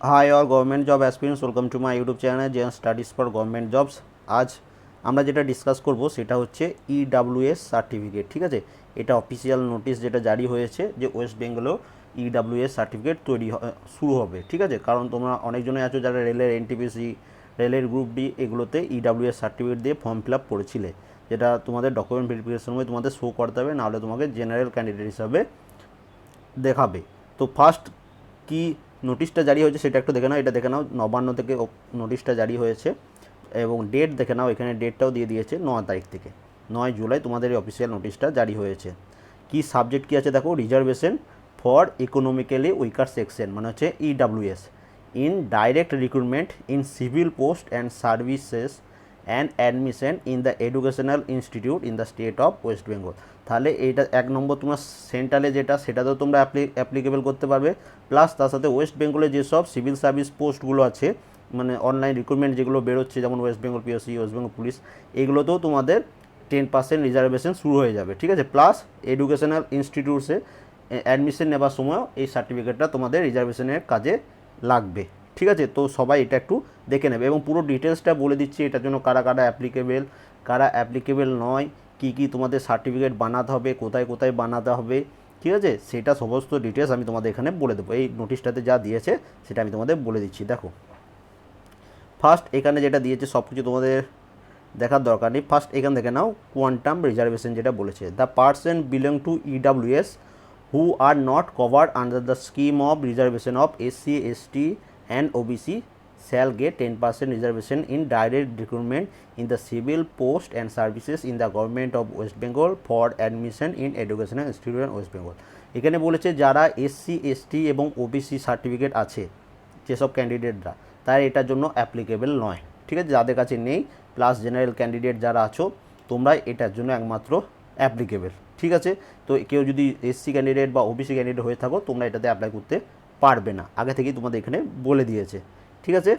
Hi all government job aspirants welcome to my YouTube channel Gen Studies for government jobs আজ আমরা যেটা discuss করব সেটা হচ্ছে E ইডাব্লিউএস সার্টিফিকেট ঠিক আছে? এটা অফিসিয়াল নোটিশ যেটা জারি হয়েছে যে ওয়েস্ট বেঙ্গলেও ইডাব্লিউএস সার্টিফিকেট তৈরি শুরু হবে, ঠিক আছে? কারণ তোমরা অনেকজনে আছো যারা রেলের এনটিপিসি রেলের গ্রুপ ডি এগুলোতে E ইডাব্লিউএস সার্টিফিকেট দিয়ে ফর্ম ফিল আপ করেছিলে, যেটা তোমাদের ডকুমেন্ট ভেরিফিকেশন সময় তোমাদের শো করতে হবে, নাহলে তোমাকে জেনারেল ক্যান্ডিডেট হিসাবে দেখাবে। তো ফার্স্ট কি নোটিশটা জারি হয়েছে, সেটা একটু দেখে নাও, এটা দেখে নাও, নবান্ন থেকে নোটিশটা জারি হয়েছে এবং ডেট দেখে নাও, এখানে ডেটটাও দিয়ে দিয়েছে নয় তারিখ থেকে। নয় জুলাই তোমাদের এই অফিসিয়াল নোটিশটা জারি হয়েছে। কি সাবজেক্ট কী আছে দেখো? Reservation for economically weaker section মানে হচ্ছে EWS in direct recruitment in civil post and services and admission in the educational institute in the state of West Bengal তাহলে এইটা এক নম্বর তোমার সেন্ট্রালে যেটা, সেটাতেও তোমরা অ্যাপ্লিকেবল করতে পারবে। প্লাস তার সাথে ওয়েস্ট বেঙ্গলে যেসব সিভিল সার্ভিস পোস্টগুলো আছে মানে অনলাইন রিক্রুটমেন্ট যেগুলো বেরোচ্ছে, যেমন West Bengal PSC West Bengal police এগুলোতেও তোমাদের টেন পার্সেন্ট রিজার্ভেশন শুরু হয়ে যাবে, ঠিক আছে? প্লাস এডুকেশনাল ইনস্টিটিউটসে অ্যাডমিশন নেবার সময় এই সার্টিফিকেটটা তোমাদের রিজার্ভেশনের কাজে লাগবে। ঠিক আছে? তো সবাই এটা একটু দেখে নেবে এবং পুরো ডিটেলসটা বলে দিচ্ছি, এটার জন্য কারা কারা অ্যাপ্লিকেবেল কারা অ্যাপ্লিকেবেল নয়, কী কী তোমাদের সার্টিফিকেট বানাতে হবে, কোথায় কোথায় বানাতে হবে, ঠিক আছে? সেটা সমস্ত ডিটেলস আমি তোমাদের এখানে বলে দেবো। এই নোটিশটাতে যা দিয়েছে, সেটা আমি তোমাদের বলে দিচ্ছি। দেখো ফার্স্ট এখানে যেটা দিয়েছে, সব কিছু তোমাদের দেখার দরকার নেই। ফার্স্ট এখান থেকে নাও কোয়ান্টাম রিজার্ভেশন যেটা বলেছে। The person belong to EWS who are not covered under the scheme of reservation of SC ST and OBC shall get 10% reservation in direct recruitment in the civil post and services in the government of West Bengal for admission in educational institution West Bengal. এখানে বলেছে যারা SC ST এবং OBC certificate আছে, যেসব ক্যান্ডিডেটরা তারা এটার জন্য applicable নয়। ঠিক আছে? যাদের কাছে নেই প্লাস জেনারেল ক্যান্ডিডেট যারা আছো, তোমরা এটার জন্য একমাত্র অ্যাপ্লিকেবল ঠিক আছে? তো কেউ যদি এসসি ক্যান্ডিডেট বা ওবিসি ক্যান্ডিডেট হয়ে থাকো, তোমরা এটাতে অ্যাপ্লাই করতে পারবে না। আগে থেকেই তোমাদের এখানে বলে দিয়েছে। ঠিক আছে?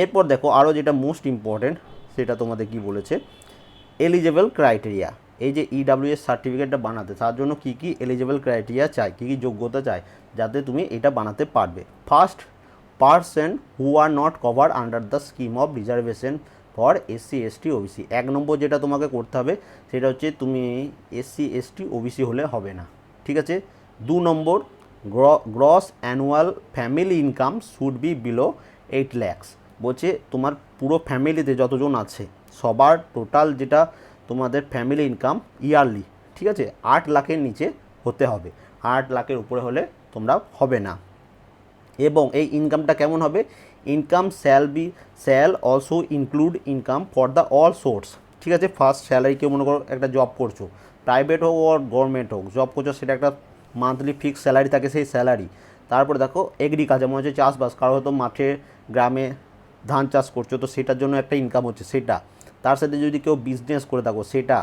এরপর দেখো আরও যেটা মোস্ট ইম্পর্টেন্ট সেটা তোমাদের কি বলেছে? এলিজেবল ক্রাইটেরিয়া এই যে E ইডাব্লিউএস সার্টিফিকেটটা বানাতে, তার জন্য কী কী এলিজেবল ক্রাইটেরিয়া চাই, কী কী যোগ্যতা চাই, যাতে তুমি এটা বানাতে পারবে। First person who are not cover under the scheme of reservation for SC ST OBC এক নম্বর যেটা তোমাকে করতে হবে, সেটা হচ্ছে তুমি এসসি এসটি ওবিসি হলে হবে না। ঠিক আছে? দু number gross annual family income should be below eight lakhs. বলছে তোমার পুরো ফ্যামিলিতে যতজন আছে, সবার টোটাল যেটা তোমাদের ফ্যামিলি ইনকাম ইয়ারলি, ঠিক আছে? আট লাখের নিচে হতে হবে। আট লাখের উপরে হলে তোমরা হবে না। এবং এই ইনকামটা কেমন হবে? Income shall be shall also include income for the all source. ঠিক আছে? ফার্স্ট স্যালারি কেউ মনে করো একটা জব করছ। প্রাইভেট হোক আর গভর্নমেন্ট হোক, জব করছ সেটা একটা মান্থলি ফিক্স স্যালারি থাকে সেই স্যালারি তারপরে দেখো এগ্রিকালচার মনে হচ্ছে চাষবাস, কারও হয়তো মাঠে, গ্রামে ধান চাষ করছ, তো সেটার জন্য একটা ইনকাম হচ্ছে সেটা। তার সাথে যদি কেউ বিজনেস করে থাকো, সেটা।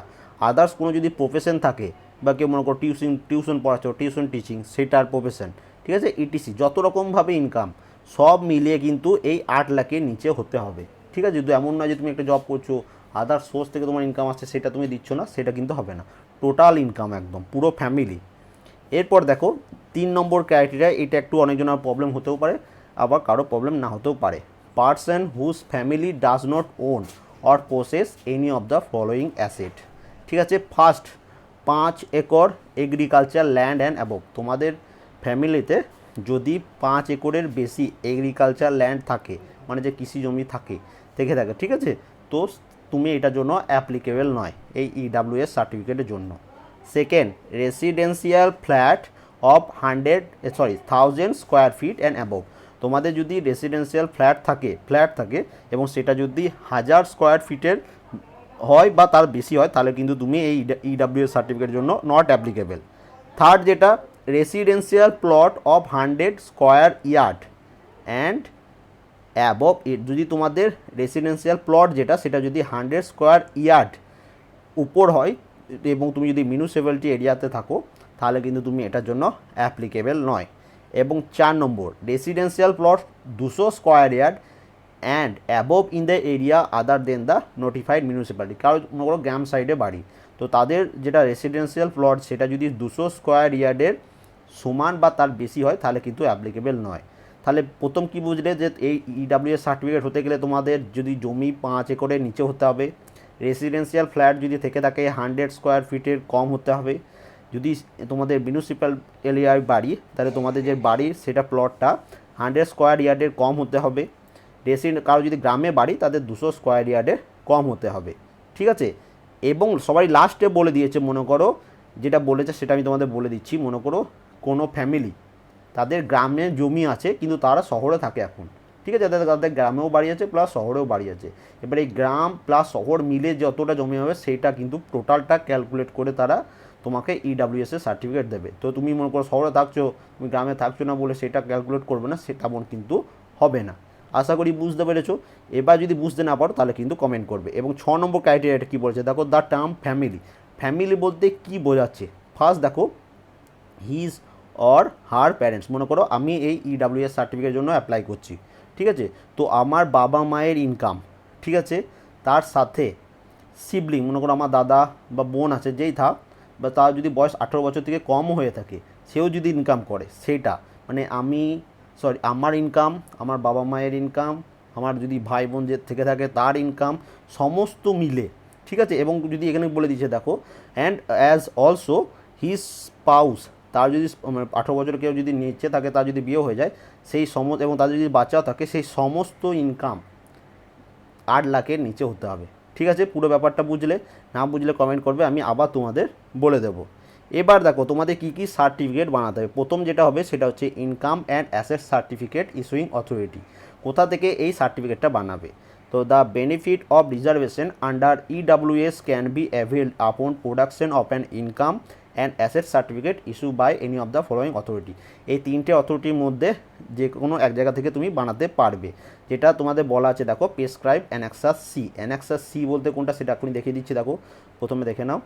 আদার্স কোনো যদি প্রফেশন থাকে, বা কেউ মনে করো টিউশন টিউশন পড়াচ্ছ টিউশন টিচিং সেটার প্রফেশন ঠিক আছে? ইটিসি যত রকমভাবে ইনকাম সব মিলিয়ে কিন্তু এই আট লাখের নিচে হতে হবে, ঠিক আছে? যদি এমন নয় যে তুমি একটা জব করছ আদার সোর্স থেকে তোমার ইনকাম আসছে, সেটা তুমি দিচ্ছ না, সেটা কিন্তু হবে না। টোটাল ইনকাম একদম, পুরো ফ্যামিলি এরপর দেখো, তিন নম্বর ক্রাইটেরিয়া এটা একটু অনেকজনের প্রবলেম হতেও পারে, আবার কারও প্রবলেম না হতেও পারে। Person whose family does not own or process any of the following asset ঠিক আছে ফার্স্ট পাঁচ acre agriculture land and above তোমাদের ফ্যামিলিতে যদি পাঁচ একরের বেশি এগ্রিকালচার ল্যান্ড থাকে মানে যে কৃষি জমি থাকে থেকে থাকে ঠিক আছে? তো তুমি এটার জন্য অ্যাপ্লিকেবল নয়, এই ইডাব্লিউএস সার্টিফিকেটের জন্য। Second residential flat of hundred sorry thousand square feet and above তোমাদের যদি রেসিডেন্সিয়াল ফ্ল্যাট থাকে ফ্ল্যাট থাকে, এবং সেটা যদি হাজার স্কোয়ার ফিটের হয় বা তার বেশি হয়, তাহলে কিন্তু তুমি এই E ইডাব্লিউএস সার্টিফিকেটের জন্য নট অ্যাপ্লিকেবল থার্ড যেটা residential plot of hundred square yard and above যদি তোমাদের রেসিডেন্সিয়াল প্লট যেটা, সেটা যদি হান্ড্রেড স্কোয়ার ইয়ার্ড উপর হয় এবং তুমি যদি মিউনিসিপ্যালিটি এরিয়াতে থাকো, তাহলে কিন্তু তুমি এটার জন্য অ্যাপ্লিকেবল নয়। এবং চার নম্বর রেসিডেন্সিয়াল প্লট দুশো square yard and above in the area other than the notified municipality কারও মনে করো গ্রাম সাইডে বাড়ি। তো তাদের যেটা রেসিডেন্সিয়াল প্লট সেটা যদি দুশো স্কোয়ার ইয়ার্ডের সমান বা তার বেশি হয়, তাহলে কিন্তু অ্যাপ্লিকেবল নয়। তাহলে প্রথম কি বুঝলে যে এই ইডাব্লিউএস সার্টিফিকেট হতে গেলে তোমাদের যদি জমি পাঁচ একরের নিচে হতে হবে রেসিডেন্সিয়াল ফ্ল্যাট যদি থেকে থাকে, হান্ড্রেড স্কোয়ার ফিটের কম হতে হবে। যদি তোমাদের মিউনিসিপ্যাল এরিয়ায় বাড়ি, তাহলে তোমাদের যে বাড়ির সেটা প্লটটা হান্ড্রেড স্কোয়ার ইয়ার্ডের কম হতে হবে। রেসিডেন্ট কারও যদি গ্রামে বাড়ি, তাদের দুশো স্কোয়ার ইয়ার্ডের কম হতে হবে। ঠিক আছে? এবং সবাই লাস্টে বলে দিয়েছে, মনে করো, যেটা বলেছে সেটা আমি তোমাদের বলে দিচ্ছি, মনে করো কোনো ফ্যামিলি তাদের গ্রামে জমি আছে, কিন্তু তারা শহরে থাকে এখন। ঠিক আছে, তাদের তাদের গ্রামেও বাড়ি আছে প্লাস শহরেও বাড়ি আছে। এবার এই গ্রাম প্লাস শহর মিলে যতটা জমি হবে সেইটা কিন্তু টোটালটা ক্যালকুলেট করে তারা তোমাকে ইডাব্লিউএস এর সার্টিফিকেট দেবে। তো তুমি মনে করো শহরে থাকছো, তুমি গ্রামে থাকছো না বলে সেটা ক্যালকুলেট করবে না, সেটা তেমন কিন্তু হবে না। আশা করি বুঝতে পেরেছ। এবার যদি বুঝতে না পারো, তাহলে কিন্তু কমেন্ট করবে। এবং ছ নম্বর ক্রাইটেরিয়াটা কী বলছে? দেখো দ্য টার্ম ফ্যামিলি ফ্যামিলি বলতে কী বোঝাচ্ছে? ফার্স্ট দেখো হিজ অর হার প্যারেন্টস মনে করো, আমি এই ইডাব্লিউএস সার্টিফিকেটের জন্য অ্যাপ্লাই করছি। ঠিক আছে? তো আমার বাবা মায়ের ইনকাম ঠিক আছে? তার সাথে সিবলিং মনে করো আমার দাদা বা বোন আছে, যেই থাক, বা তার যদি বয়স আঠেরো বছর থেকে কমও হয়ে থাকে, সেও যদি ইনকাম করে, সেটা। মানে আমি সরি আমার ইনকাম আমার বাবা মায়ের ইনকাম আমার যদি ভাই বোন যে থেকে থাকে তার ইনকাম সমস্ত মিলে, ঠিক আছে? এবং যদি এখানে বলে দিয়েছে দেখো and as also his spouse তার যদি মানে আঠেরো বছর কেউ যদি নিচে থাকে, তার যদি বিয়ে হয়ে যায়, সেই সমস্ত এবং তাদের যদি বাচ্চাও থাকে, সেই সমস্ত ইনকাম আট লাখের নিচে হতে হবে। ঠিক আছে? পুরো ব্যাপারটা বুঝলে, না বুঝলে কমেন্ট করবে, আমি আবার তোমাদের বলে দেব। এবার দেখো, তোমাদের কী কী সার্টিফিকেট বানাতে হবে? প্রথম যেটা হবে, সেটা হচ্ছে income and asset certificate issuing authority কোথা থেকে এই সার্টিফিকেটটা বানাবে? তো the benefit of reservation under EWS can be avail upon production of an income and asset certificate issue by any of the following authority এই তিনটে অথরিটির মধ্যে যে কোনো এক জায়গা থেকে তুমি বানাতে পারবে। যেটা তোমাদের বলা আছে, দেখো prescribe annexures C annexures C বলতে কোনটা সেটা এখনই দেখিয়ে দিচ্ছি, দেখো, প্রথমে দেখে নাও।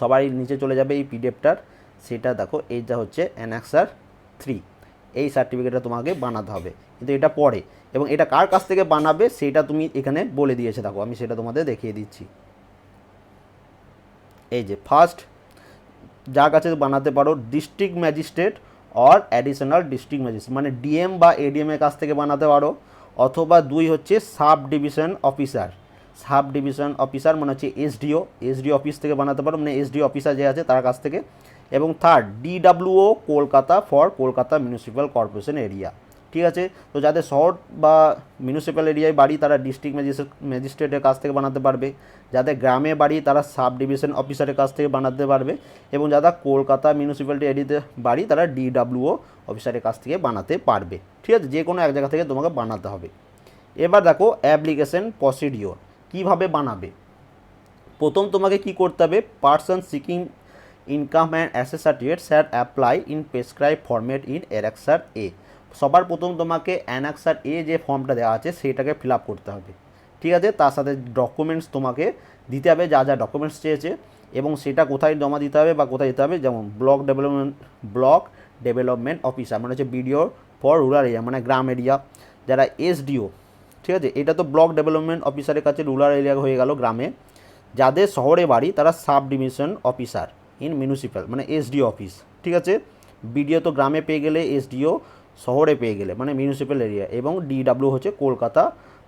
সবাই নিচে চলে যাবে এই পিডিএফটার সেটা দেখো, এইটা হচ্ছে অ্যানাক্সার থ্রি এই সার্টিফিকেটটা তোমাকে বানাতে হবে। কিন্তু এটা পরে। এবং এটা কার কাছ থেকে বানাবে, সেটা তুমি এখানে বলে দিয়েছে, দেখো, আমি সেটা তোমাদের দেখিয়ে দিচ্ছি। এই যে ফার্স্ট যার কাছে বানাতে পারো district magistrate or additional district magistrate মানে ডিএম বা এডিএম এর কাছ থেকে বানাতে পারো, অথবা দুই হচ্ছে sub division officer sub division officer মানে হচ্ছে এসডিও এসডিও অফিস থেকে বানাতে পারো মানে এসডিও অফিসার যে আছে তার কাছ থেকে, এবং third DWO Kolkata for Kolkata municipal corporation area ঠিক আছে? তো যাদের শহর বা মিউনিসিপ্যাল এরিয়ায় বাড়ি, তারা ডিস্ট্রিক্ট ম্যাজিস্ট্রেট ম্যাজিস্ট্রেটের কাছ থেকে বানাতে পারবে। যাদের গ্রামে বাড়ি, তারা সাব ডিভিশন অফিসারের কাছ থেকে বানাতে পারবে। এবং যারা কলকাতা মিউনিসিপ্যালিটি এরিয়াতে বাড়ি, তারা ডিডাব্লিউও অফিসারের কাছ থেকে বানাতে পারবে। ঠিক আছে? যে কোনো এক জায়গা থেকে তোমাকে বানাতে হবে। এবার দেখো অ্যাপ্লিকেশন প্রসিডিওর কীভাবে বানাবে? প্রথম তোমাকে কি করতে হবে? Person seeking income and assess certificate sir apply in prescribe format in annexure A সবার প্রথম তোমাকে অ্যানাক্সার এ যে ফর্মটা দেওয়া আছে, সেটাকে ফিল আপ করতে হবে। ঠিক আছে? তার সাথে ডকুমেন্টস তোমাকে দিতে হবে, যা যা ডকুমেন্টস চেয়েছে, এবং সেটা কোথায় জমা দিতে হবে বা কোথায় দিতে হবে? যেমন block development block development officer মানে হচ্ছে বিডিও ফর রুরাল এরিয়া মানে গ্রাম এরিয়া যারা এসডিও ঠিক আছে? এটা তো ব্লক ডেভেলপমেন্ট অফিসারের কাছে রুরাল এরিয়া হয়ে গেল গ্রামে। যাদের শহরে বাড়ি, তারা sub division officer in municipal মানে এসডিও অফিস ঠিক আছে? বিডিও তো গ্রামে পেয়ে গেলে এসডিও শহরে পেয়ে গেলে মানে মিউনিসিপ্যাল এরিয়া এবং ডিডাব্লিউ হচ্ছে কলকাতা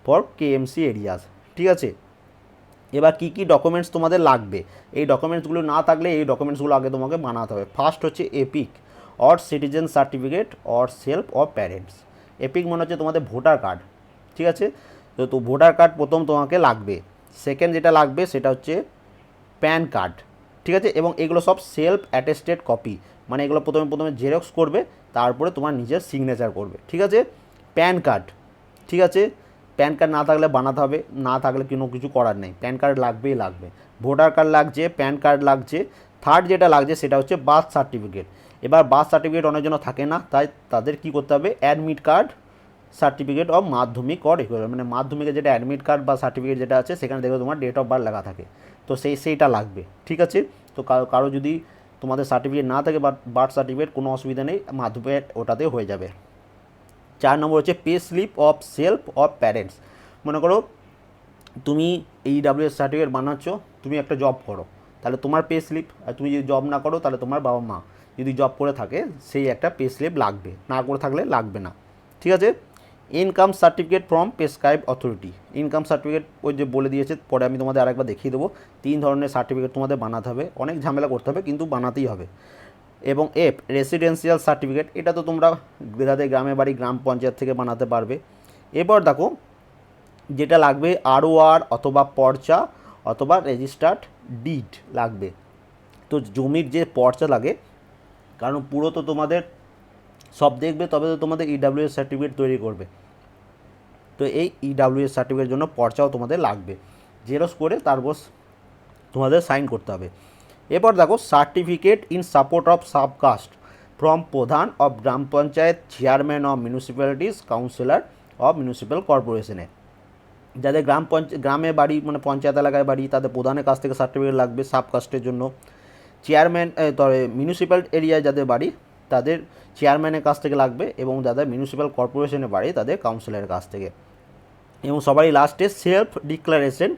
ফর কেএমসি এরিয়াস ঠিক আছে? এবার কী কী ডকুমেন্টস তোমাদের লাগবে? এই ডকুমেন্টসগুলো না থাকলে এই ডকুমেন্টসগুলো আগে তোমাকে বানাতে হবে। ফার্স্ট হচ্ছে EPIC or citizen certificate or self of parents EPIC মনে হচ্ছে তোমাদের ভোটার কার্ড ঠিক আছে? তো তো ভোটার কার্ড প্রথম তোমাকে লাগবে। সেকেন্ড যেটা লাগবে সেটা হচ্ছে প্যান কার্ড ঠিক আছে? এবং এগুলো সব সেলফ অ্যাটেস্টেড কপি মানে এগুলো প্রথমে প্রথমে জেরক্স করবে তারপরে তোমার নিজের সিগনেচার করবে, ঠিক আছে? প্যান কার্ড ঠিক আছে? প্যান কার্ড না থাকলে বানাতে হবে, না থাকলে কোনো কিছু করার নেই। প্যান কার্ড লাগবেই লাগবে। ভোটার কার্ড লাগছে প্যান কার্ড লাগছে থার্ড যেটা লাগছে সেটা হচ্ছে বার্থ সার্টিফিকেট এবার বার্থ সার্টিফিকেট অনেকজন থাকে না, তাই তাদের কি করতে হবে? Admit card certificate of Madhyamik or মানে মাধ্যমিকে যেটা অ্যাডমিট কার্ড বা সার্টিফিকেট যেটা আছে, সেখানে দেখবে তোমার ডেট অফ বার্থ লেখা থাকে। তো সেই, সেইটা লাগবে, ঠিক আছে? তো কারও যদি তোমাদের সার্টিফিকেট না থাকে বা বার্থ সার্টিফিকেট কোনো অসুবিধা নেই মাধ্যমিক ওটাতে হয়ে যাবে। চার নম্বর হচ্ছে pay slip of self of parents মনে করো, তুমি এই ডাব্লিউএস সার্টিফিকেট বানাচ্ছ, তুমি একটা জব করো, তাহলে তোমার পে স্লিপ আর তুমি যদি জব না করো, তাহলে তোমার বাবা মা যদি জব করে থাকে, সেই একটা পে স্লিপ লাগবে। না করে থাকলে লাগবে না। ঠিক আছে? Income certificate from prescribe authority. Income certificate ওই যে বলে দিয়েছে, পরে আমি তোমাদের আরেকবার দেখিয়ে দেবো। তিন ধরনের সার্টিফিকেট তোমাদের বানাতে হবে। অনেক ঝামেলা করতে হবে, কিন্তু বানাতেই হবে। এবং এফ রেসিডেন্সিয়াল সার্টিফিকেট এটা তো তোমরা যাদের গ্রামে বাড়ি, গ্রাম পঞ্চায়েত থেকে বানাতে পারবে। এবার দেখো, যেটা লাগবে আরও আর অথবা পর্চা অথবা রেজিস্টার্ড ডিড লাগবে। তো জমির যে পর্চা লাগে, কারণ পুরো তো তোমাদের সব দেখবে, তবে তো তোমাদের ইডাব্লিউএস সার্টিফিকেট তৈরি করবে। তো এই ইডাব্লিউএস সার্টিফিকেটের জন্য পর্চাও তোমাদের লাগবে। জেরক্স করে তারপর তোমাদের সাইন করতে হবে। এরপর দেখো certificate in support of subcaste from pradhan of gram panchayat chairman of municipalities councillor of municipal কর্পোরেশনে যাদের গ্রাম পঞ্চায়েত গ্রামে বাড়ি মানে পঞ্চায়েত এলাকায় বাড়ি, তাদের প্রধানের কাছ থেকে সার্টিফিকেট লাগবে সাবকাস্টের জন্য। চেয়ারম্যান তবে মিউনিসিপ্যাল এরিয়ায় যাদের বাড়ি তাদের চেয়ারম্যানের কাছ থেকে লাগবে এবং যাদের মিউনিসিপ্যাল কর্পোরেশনে বাড়ে তাদের কাউন্সিলরের কাছ থেকে। এবং সবারই লাস্টে self declaration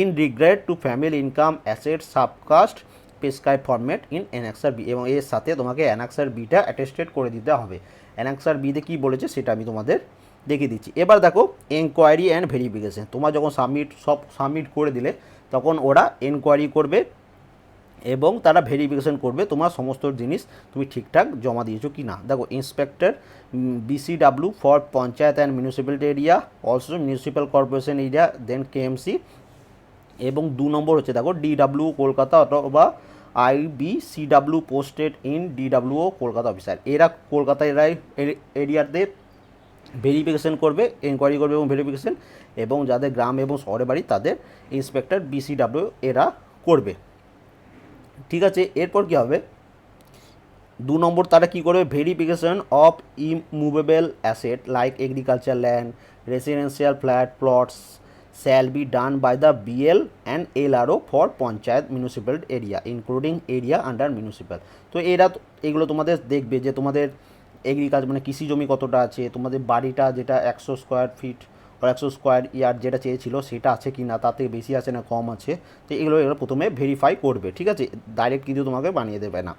in regard to family income asset subcaste prescribe format in annexure B এবং এর সাথে তোমাকে অ্যানাক্সার বিটা অ্যাটেস্টেড করে দিতে হবে। অ্যানাক্সার বিতে কী বলেছে সেটা আমি তোমাদের দেখিয়ে দিচ্ছি। এবার দেখো এনকোয়ারি অ্যান্ড ভেরিফিকেশন তোমার যখন সাবমিট সব সাবমিট করে দিলে, তখন ওরা এনকোয়ারি করবে। এবং তারা ভেরিফিকেশন করবে তোমার সমস্ত জিনিস তুমি ঠিকঠাক জমা দিয়েছ কি না। দেখো inspector BCW for panchayat and municipality area also municipal corporation area then KMC এবং দু নম্বর হচ্ছে, দেখো ডিডাব্লিউ কলকাতা অথবা IBCW posted in DWO Kolkata officer এরা কলকাতা এরাই এরিয়াতে ভেরিফিকেশন করবে এনকোয়ারি করবে এবং ভেরিফিকেশন এবং যাদের গ্রাম এবং শহরে বাড়ি, তাদের ইন্সপেক্টর বিসিডাব্লিউ এরা করবে। ঠিক আছে, এরপর কী হবে? দু নম্বর তারা কী করবে? Verification of immovable asset like agriculture land residential flat plots shall be done by the BL and L RO for panchayat municipal area including area under municipal তো এরা এগুলো তোমাদের দেখবে যে তোমাদের এগ্রিকালচার মানে কৃষি জমি কতটা আছে, তোমাদের বাড়িটা যেটা একশো স্কোয়ার ফিট বা একশো স্কোয়ার ইয়ার যেটা চেয়েছিল সেটা আছে কি না, তাতে বেশি আছে না, কম আছে, তো এগুলো এগুলো প্রথমে ভেরিফাই করবে, ঠিক আছে? ডাইরেক্ট কিন্তু তোমাকে বানিয়ে দেবে না।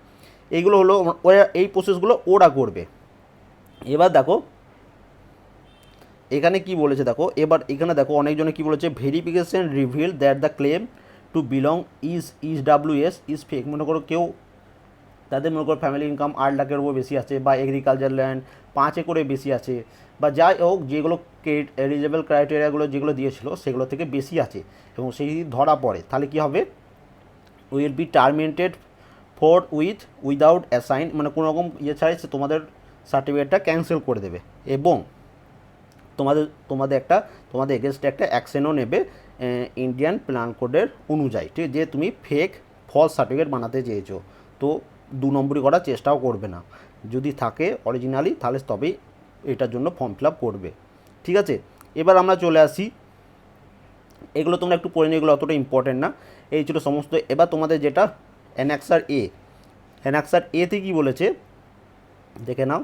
এইগুলো হলো ওরা, এই প্রসেসগুলো ওরা করবে। এবার দেখো, এখানে কি বলেছে দেখো, এবার এখানে দেখো অনেকজনে কি বলেছে verification reveal that the claim to belong is is W S is fake মনে করো কেউ তাদের মনে করো ফ্যামিলি ইনকাম আট লাখের উপর বেশি আছে বা এগ্রিকালচার ল্যান্ড পাঁচ একরে বেশি আছে বা যাই হোক, যেগুলো এলিজেবল ক্রাইটেরিয়াগুলো যেগুলো দিয়েছিল সেগুলো থেকে বেশি আছে এবং সেই যদি ধরা পড়ে। তাহলে কী হবে? Will be terminated for with without assign মানে কোনো রকম ইয়ে ছাড়াই সে তোমাদের সার্টিফিকেটটা ক্যান্সেল করে দেবে এবং তোমাদের তোমাদের একটা, তোমাদের এগেনস্টে একটা অ্যাকশনও নেবে ইন্ডিয়ান প্ল্যান কোডের অনুযায়ী। ঠিক যে তুমি ফেক ফলস সার্টিফিকেট বানাতে চেয়েছো। তো দু নম্বরই করার চেষ্টাও করবে না। যদি থাকে অরিজিনালি তাহলে তবেই এটার জন্য ফর্ম ফিল আপ করবে। ঠিক আছে? এবার আমরা চলে আসি। এগুলো তোমরা একটু পড়ে নিও, এগুলো অতটা ইম্পর্টেন্ট না। এই ছিল সমস্ত। এবার তোমাদের যেটা অ্যানাক্সার এ অ্যানাক্সার এতে কী বলেছে? দেখে নাও।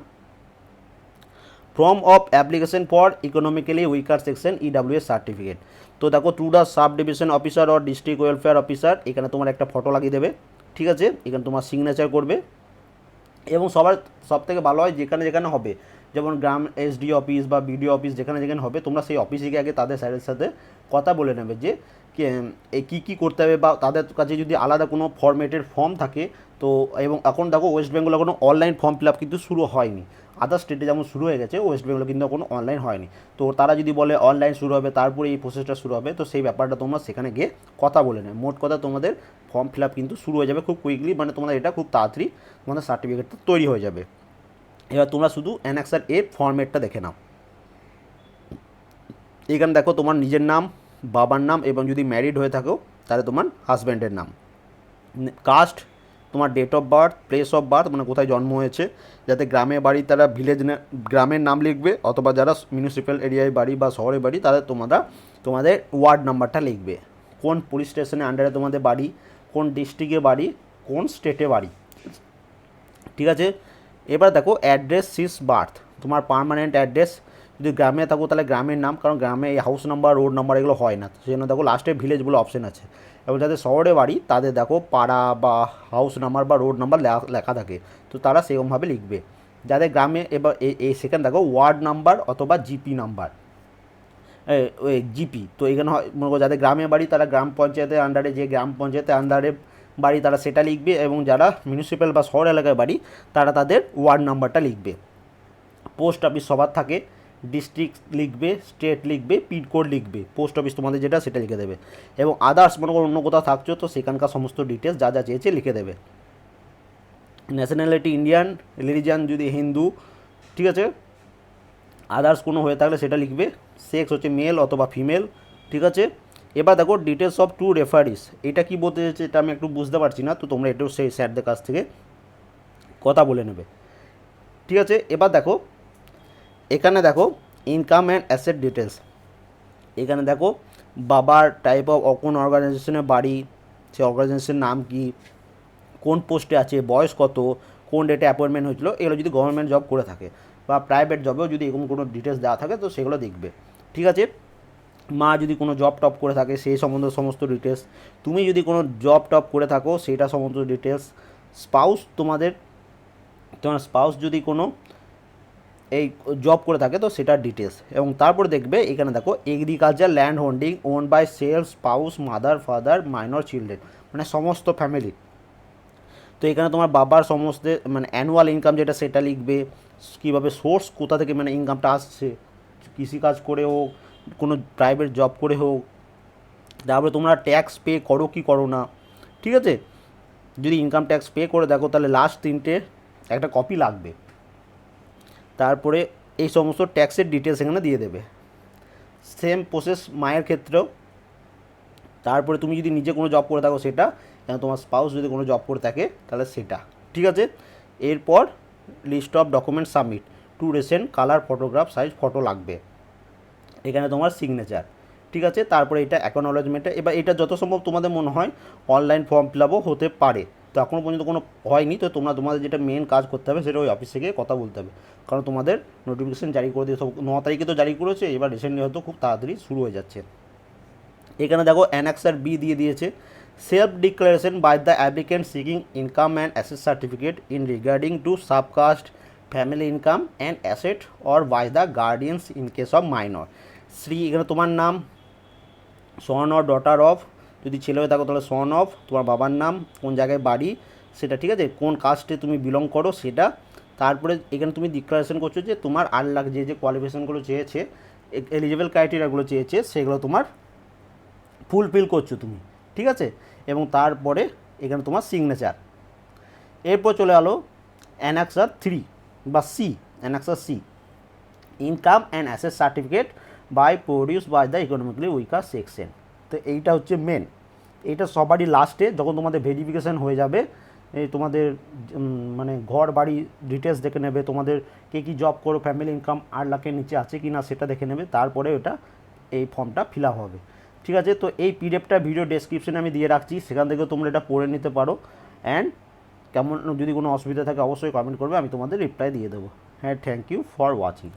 Form of application for economically weaker section EWS certificate তো দেখো to the sub division officer or district welfare officer এখানে তোমার একটা ফটো লাগিয়ে দেবে। ঠিক আছে? এখানে তোমার সিগনেচার করবে। এবং সবার সব থেকে ভালো হয় যেখানে যেখানে হবে। যেমন গ্রাম এসডি অফিস বা বিডিও অফিস যেখানে যেখানে হবে, তোমরা সেই অফিসে গিয়ে আগে তাদের স্যারের সাথে কথা বলে নেবে যে কে- কী কী করতে হবে বা তাদের কাছে যদি আলাদা কোনো ফরম্যাটের ফর্ম থাকে, তো এবং এখন দেখো ওয়েস্ট বেঙ্গলে কোনো অনলাইন ফর্ম ফিল আপ কিন্তু শুরু হয়নি। আদার স্টেটে যেমন শুরু হয়ে গেছে ওয়েস্ট বেঙ্গলে কিন্তু কোনো অনলাইন হয়নি। তো তারা যদি বলে অনলাইন শুরু হবে, তারপরে এই প্রসেসটা শুরু হবে, তো সেই ব্যাপারটা তোমরা সেখানে গিয়ে কথা বলে নেয় মোট কথা তোমাদের ফর্ম ফিল আপ কিন্তু শুরু হয়ে যাবে খুব কুইকলি মানে তোমাদের এটা খুব তাড়াতাড়ি তোমাদের সার্টিফিকেটটা তৈরি হয়ে যাবে। এবার তোমরা শুধু অ্যানাক্সার এর ফর্মেটটা দেখে নাও। এখানে দেখো তোমার নিজের নাম বাবার নাম এবং যদি ম্যারিড হয়ে থাকো, তাহলে তোমার হাজব্যান্ডের নাম। কাস্ট তোমার date of birth place of birth মানে কোথায় জন্ম হয়েছে, যাতে গ্রামে বাড়ি তারা ভিলেজ গ্রামের নাম লিখবে, অথবা যারা মিউনিসিপ্যাল এরিয়ায় বাড়ি বা শহরে বাড়ি তাদের তোমরা, তোমাদের ওয়ার্ড নাম্বারটা লিখবে। কোন পুলিশ স্টেশনের আন্ডারে তোমাদের বাড়ি, কোন ডিস্ট্রিক্টে বাড়ি, কোন স্টেটে বাড়ি। ঠিক আছে? এবার দেখো অ্যাড্রেস সিস বার্থ তোমার পার্মানেন্ট অ্যাড্রেস যদি গ্রামে থাকো তাহলে গ্রামের নাম, কারণ গ্রামে এই হাউস নাম্বার রোড নাম্বার এগুলো হয় না। সেই জন্য দেখো লাস্টে ভিলেজ বলে অপশন আছে। এবং যাদের শহরে বাড়ি, তাদের দেখো পাড়া বা হাউস নাম্বার বা রোড নাম্বার লেখা থাকে। তো তারা সেরকমভাবে লিখবে। যাদের গ্রামে এবার এই সেখানে দেখো ওয়ার্ড নাম্বার অথবা জিপি নাম্বার জিপি তো এখানে হয়, মনে করো যাদের গ্রামে বাড়ি, তারা গ্রাম পঞ্চায়েতের আন্ডারে যে গ্রাম পঞ্চায়েতের আন্ডারে বাড়ি, তারা সেটা লিখবে। এবং যারা মিউনিসিপ্যাল বা শহর এলাকায় বাড়ি, তারা তাদের ওয়ার্ড নাম্বারটা লিখবে। পোস্ট অফিস সবার থাকে। ডিস্ট্রিক্ট লিখবে স্টেট লিখবে পিনকোড লিখবে পোস্ট অফিস তোমাদের যেটা সেটা লিখে দেবে। এবং আদার্স মনে করো অন্য কোথাও থাকছো, তো সেখানকার সমস্ত ডিটেলস যা যা চেয়েছে লিখে দেবে। ন্যাশনালিটি ইন্ডিয়ান রিলিজিয়ান যদি হিন্দু ঠিক আছে? আদার্স কোনো হয়ে থাকলে সেটা লিখবে। সেক্স হচ্ছে মেল অথবা ফিমেল ঠিক আছে? এবার দেখো ডিটেলস অফ টু রেফারিস এটা কি বলতে চাইছে এটা আমি একটু বুঝতে পারছি না, তো তোমরা এটাও সেই স্যারদের কাছ থেকে কথা বলে নেবে। ঠিক আছে? এবার দেখো এখানে দেখো ইনকাম অ্যান্ড অ্যাসেট ডিটেলস এখানে দেখো বাবার টাইপ অফ কোন অর্গানাইজেশনের বাড়ি, সে অর্গানাইজেশনের নাম কি, কোন পোস্টে আছে, বয়স কত, কোন ডেটে অ্যাপয়েন্টমেন্ট হয়েছিল, এগুলো যদি গভর্নমেন্ট জব করে থাকে বা প্রাইভেট জবেও যদি এরকম কোনো ডিটেলস দেওয়া থাকে, তো সেগুলো দেখবে। ঠিক আছে? মা যদি কোনো জব টপ করে থাকে, সেই সম্বন্ধে সমস্ত ডিটেলস তুমি যদি কোনো জব টপ করে থাকো, সেটা সমস্ত ডিটেলস স্পাউস তোমাদের, তোমার স্পাউস যদি কোনো এই জব করে থাকে, তো সেটার ডিটেলস এবং তারপরে দেখবে, এখানে দেখো agriculture land holding own by self's spouse mother father minor children মানে সমস্ত ফ্যামিলি তো এখানে তোমার বাবার সমস্ত মানে অ্যানুয়াল ইনকাম যেটা, সেটা লিখবে, কীভাবে সোর্স কোথা থেকে মানে ইনকামটা আসছে, কৃষিকাজ করে হোক, কোনো প্রাইভেট জব করে হোক। তারপরে তোমরা ট্যাক্স পে করো কি করো না, ঠিক আছে? যদি ইনকাম ট্যাক্স পে করে দেখো, তাহলে লাস্ট তিনটে একটা কপি লাগবে। তারপরে এই সমস্ত ট্যাক্সের ডিটেলস এখানে দিয়ে দেবে। সেম প্রসেস মায়ের ক্ষেত্রেও। তারপরে তুমি যদি নিজে কোনো জব করে থাকো সেটা এবং তোমার স্পাউস যদি কোনো জব করে থাকে, তাহলে সেটা। ঠিক আছে? এরপর list of document submit to recent colour photograph size photo লাগবে। এখানে তোমার সিগনেচার ঠিক আছে? তারপরে এটা অ্যাকনোলজমেন্টে এবার এটা যত সম্ভব তোমাদের মনে হয় অনলাইন ফর্ম ফিল হতে পারে। তো এখনও পর্যন্ত কোনো হয়নি, তো তোমরা তোমাদের যেটা মেন কাজ করতে হবে সেটা ওই অফিসে গিয়ে কথা বলতে হবে। কারণ তোমাদের নোটিফিকেশান জারি করে দিয়ে সব ন তারিখে তো জারি করেছে, এবার রিসেন্টলি হয়তো খুব তাড়াতাড়ি শুরু হয়ে যাচ্ছে। এখানে দেখো অ্যানাক্সার বি দিয়ে দিয়েছে self declaration by the applicant seeking income and asset certificate in regarding to subcaste family income and asset or by the guardians in case of minor Shri, এখানে তোমার নাম সন অর ডটার অফ যদি ছেলে হয়ে থাকো তাহলে সন অফ তোমার বাবার নাম, কোন জায়গায় বাড়ি, সেটা ঠিক আছে? কোন কাস্টে তুমি বিলং করো সেটা। তারপরে এখানে তুমি ডিক্লারেশন করছ যে তোমার আর লাখ যে যে কোয়ালিফিকেশানগুলো চেয়েছে এলিজিবল ক্রাইটেরিয়াগুলো চেয়েছে, সেগুলো তোমার ফুলফিল করছ তুমি, ঠিক আছে? এবং তারপরে এখানে তোমার সিগনেচার এরপর চলে গেলো অ্যানাক্সার থ্রি বা C annexure C income and assess certificate by produce by the economically weaker section তো এইটা হচ্ছে মেন এইটা সবারই লাস্টে যখন তোমাদের ভেরিফিকেশান হয়ে যাবে তোমাদের মানে ঘর, বাড়ি ডিটেলস দেখে নেবে, তোমাদের কে কী জব করো ফ্যামিলি ইনকাম আট লাখের নিচে আছে কি না সেটা দেখে নেবে, তারপরে ওটা এই ফর্মটা ফিল আপ হবে। ঠিক আছে? তো এই পিডিএফটা ভিডিও ডেসক্রিপশনে আমি দিয়ে রাখছি, সেখান থেকেও তোমরা এটা পড়ে নিতে পারো। অ্যান্ড কেমন যদি কোনো অসুবিধা থাকে অবশ্যই কমেন্ট করবে, আমি তোমাদের রিপ্লাই দিয়ে দেবো। হ্যাঁ থ্যাংক ইউ ফর ওয়াচিং